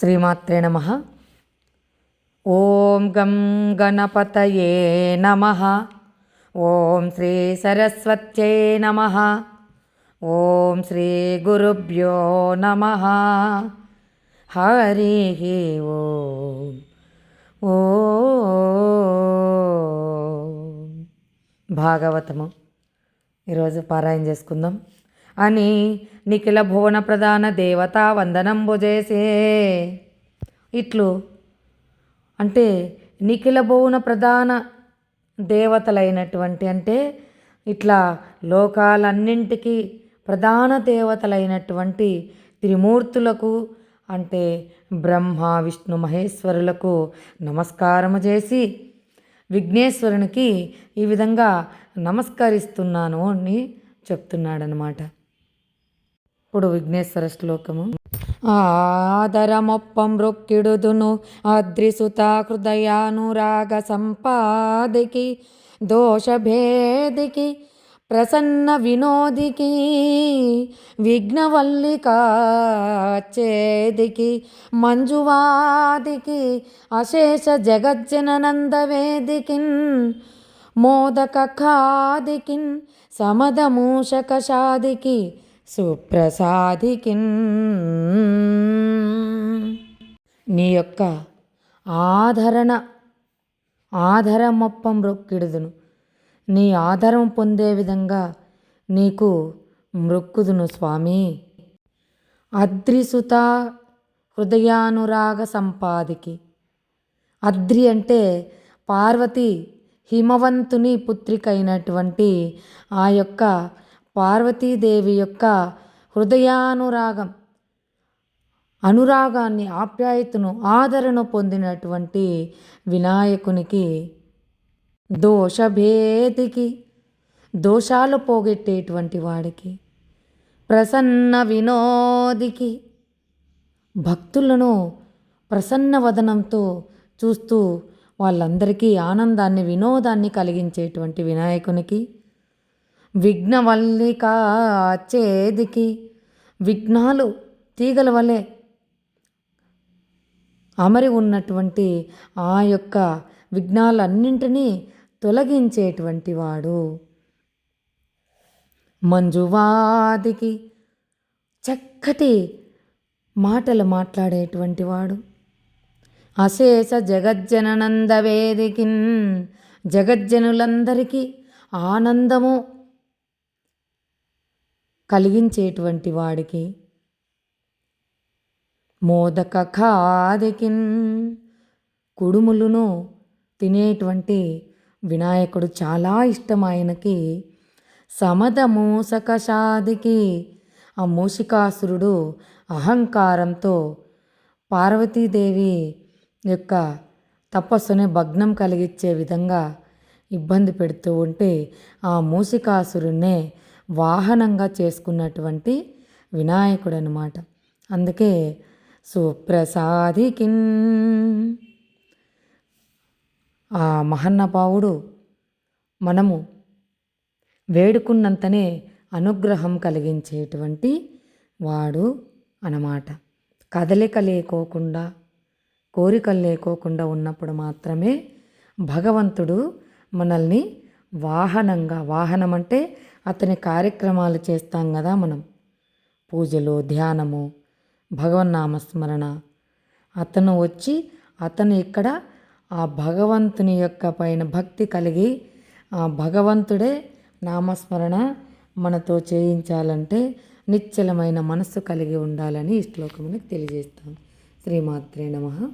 శ్రీమాత్రే నమ. ఓం గం గణపతయే నమ. ఓం శ్రీ సరస్వత్యై నమ. ఓం శ్రీ గురుభ్యో నమ. హరి ఓం. ఓ. భాగవతము. ఈరోజు పారాయణ చేసుకుందాం. అని నిఖిల భువన ప్రధాన దేవతా వందనంబు చేసే ఇట్లు. అంటే నిఖిల భువన ప్రధాన దేవతలైనటువంటి అంటే ఇట్లా లోకాలన్నింటికి ప్రధాన దేవతలైనటువంటి త్రిమూర్తులకు అంటే బ్రహ్మ విష్ణు మహేశ్వరులకు నమస్కారము చేసి విఘ్నేశ్వరునికి ఈ విధంగా నమస్కరిస్తున్నాను అని చెప్తున్నాడనమాట ఇప్పుడు విఘ్నేశ్వర శ్లోకము? ఆదరమొప్పం రొక్కిడుదును అద్రిసుత హృదయానురాగ సంపాదికి దోషభేదికి ప్రసన్న వినోదికి విఘ్నవల్లికాచేదికి మంజువాదికి అశేష జగజ్జననందవేదికిన్ మోదక ఖాదికిన్ సమదమూషకషాదికి సుప్రసాదికిన్. నీ యొక్క ఆదరణ ఆధారమొప్పం రొక్కిడుదును. నీ ఆధారం పొందే విధంగా నీకు మృక్కుదును స్వామి. అద్రిసుత హృదయానురాగ సంపాదికి. అద్రి అంటే పార్వతి హిమవంతుని పుత్రిక అయినటువంటి ఆ యొక్క పార్వతీదేవి యొక్క హృదయానురాగం అనురాగాన్ని ఆప్యాయతను ఆదరణ పొందినటువంటి వినాయకునికి దోషభేదికి దోషాలు పోగొట్టేటువంటి వాడికి ప్రసన్న వినోదికి భక్తులను ప్రసన్న వదనంతో చూస్తూ వాళ్ళందరికీ ఆనందాన్ని వినోదాన్ని కలిగించేటువంటి వినాయకునికి విఘ్నవల్లిక చేదికి విఘ్నాలు తీగల వలె అమరి ఉన్నటువంటి ఆ యొక్క విఘ్నాలన్నింటినీ తొలగించేటువంటి వాడు. మంజువాదికి చక్కటి మాటలు మాట్లాడేటువంటి వాడు. అశేష జగజ్జననందవేదికిన్ జగజ్జనులందరికీ ఆనందము కలిగించేటువంటి వాడికి మోదక ఖాదికిన్ కుడుములను తినేటువంటి వినాయకుడు చాలా ఇష్టం ఆయనకి. సమద మూసకషాదికి ఆ మూషికాసురుడు అహంకారంతో పార్వతీదేవి యొక్క తపస్సుని భగ్నం కలిగించే విధంగా ఇబ్బంది పెడుతూ ఉంటే ఆ మూసికాసురుణ్ణే వాహనంగా చేసుకున్నటువంటి వినాయకుడు అనమాట అందుకే సుప్రసాదికిన్. ఆ మహన్నపావుడు మనము వేడుకున్నంతనే అనుగ్రహం కలిగించేటువంటి వాడు అనమాట. కదలిక లేకోకుండా కోరికలు లేకోకుండా ఉన్నప్పుడు మాత్రమే భగవంతుడు మనల్ని వాహనంగా వాహనం అంటే అతని కార్యక్రమాలు చేస్తాం కదా మనం. పూజలు ధ్యానము భగవన్నామస్మరణ అతను వచ్చి అతను ఇక్కడ ఆ భగవంతుని యొక్క పైన భక్తి కలిగి ఆ భగవంతుడే నామస్మరణ మనతో చేయించాలంటే నిశ్చలమైన మనస్సు కలిగి ఉండాలని ఈ శ్లోకమునికి తెలియజేస్తాం. శ్రీమాత్రే నమ.